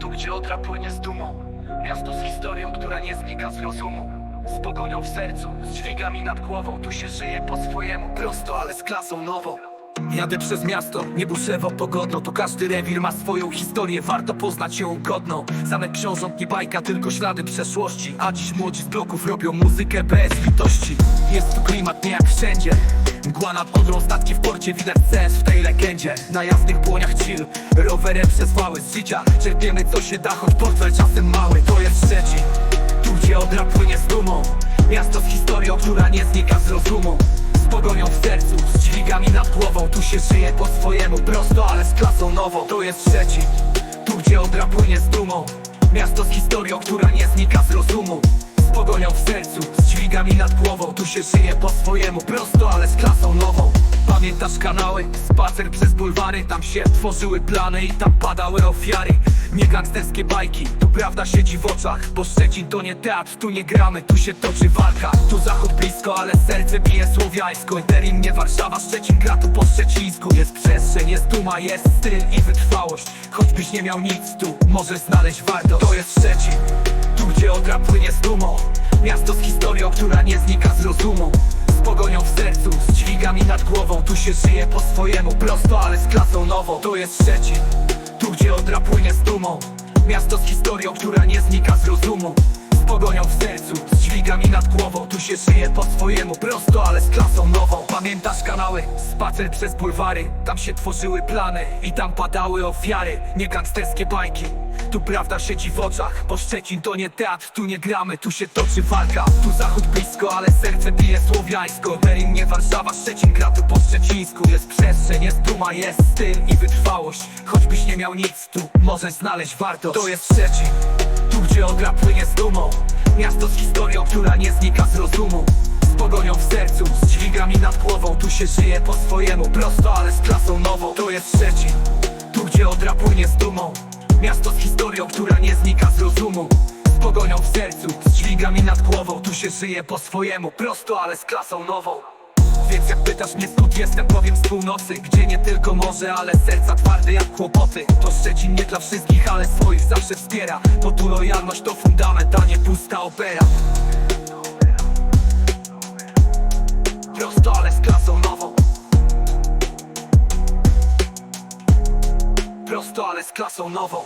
tu gdzie Odra płynie z dumą. Miasto z historią, która nie znika z rozumu. Z pogonią w sercu, z dźwigami nad głową. Tu się żyje po swojemu, prosto, ale z klasą nową. Jadę przez miasto, niebuszewo pogodno. Tu każdy rewir ma swoją historię, warto poznać ją godną Zamek książąt nie bajka, tylko ślady przeszłości. A dziś młodzi z bloków robią muzykę bez litości. Jest tu klimat nie jak wszędzie Mgła nad Odrą, statki w porcie, widać sens w tej legendzie. Na jasnych błoniach chill, rowerem przez wały z życia. Czerpiemy co się da, choć portfel czasem mały. To jest Szczecin, tu gdzie Odra płynie z dumą. Miasto z historią, która nie znika z rozumu. Z pogonią w sercu, z dźwigami nad głową. Tu się żyje po swojemu, prosto, ale z klasą nową. To jest Szczecin, tu gdzie Odra płynie z dumą. Miasto z historią, która nie znika z rozumu pogonią w sercu, z dźwigami nad głową Tu się żyje po swojemu, prosto, ale z klasą nową. Pamiętasz kanały? Spacer przez bulwary Tam się tworzyły plany i tam padały ofiary. Nie gangsterskie bajki, tu prawda siedzi w oczach. Bo Szczecin to nie teatr, tu nie gramy, tu się toczy walka. Tu zachód blisko, ale serce bije słowiańsko. Interim nie Warszawa, Szczecin gra tu po szczecińsku. Jest przestrzeń, jest duma, jest styl i wytrwałość. Choćbyś nie miał nic tu, możesz znaleźć wartość. To jest Szczecin tu gdzie Odra płynie z dumą. Miasto z historią, która nie znika z rozumu. Z pogonią w sercu, z dźwigami nad głową. Tu się żyje po swojemu, prosto, ale z klasą nową. To jest Szczecin, tu gdzie Odra płynie z dumą. Miasto z historią, która nie znika z rozumu. Z pogonią w sercu, z dźwigami nad głową. Tu się żyje po swojemu, prosto, ale z klasą nową. Pamiętasz kanały? Spacer przez bulwary. Tam się tworzyły plany i tam padały ofiary. Nie gangsterskie bajki tu prawda siedzi w oczach, bo Szczecin to nie teatr, tu nie gramy, tu się toczy walka. Tu zachód blisko, ale serce bije słowiańsko. Berlin nie Warszawa, Szczecin gra tu po szczecińsku. Jest przestrzeń, jest duma, jest styl i wytrwałość. Choćbyś nie miał nic tu, możesz znaleźć wartość. To jest Szczecin, tu gdzie Odra płynie z dumą. Miasto z historią, która nie znika z rozumu. Z pogonią w sercu, z dźwigami nad głową. Tu się żyje po swojemu, prosto, ale z klasą nową. To jest Szczecin, tu gdzie Odra płynie z dumą Miasto z historią, która nie znika z rozumu. Z pogonią w sercu, z dźwigami nad głową. Tu się żyje po swojemu, prosto, ale z klasą nową. Więc jak pytasz mnie skąd jestem, powiem z północy. Gdzie nie tylko morze, ale serca twarde jak kłopoty. To Szczecin nie dla wszystkich, ale swoich zawsze wspiera. Bo tu lojalność to fundament, a nie pusta opera to, ale z klasą nową.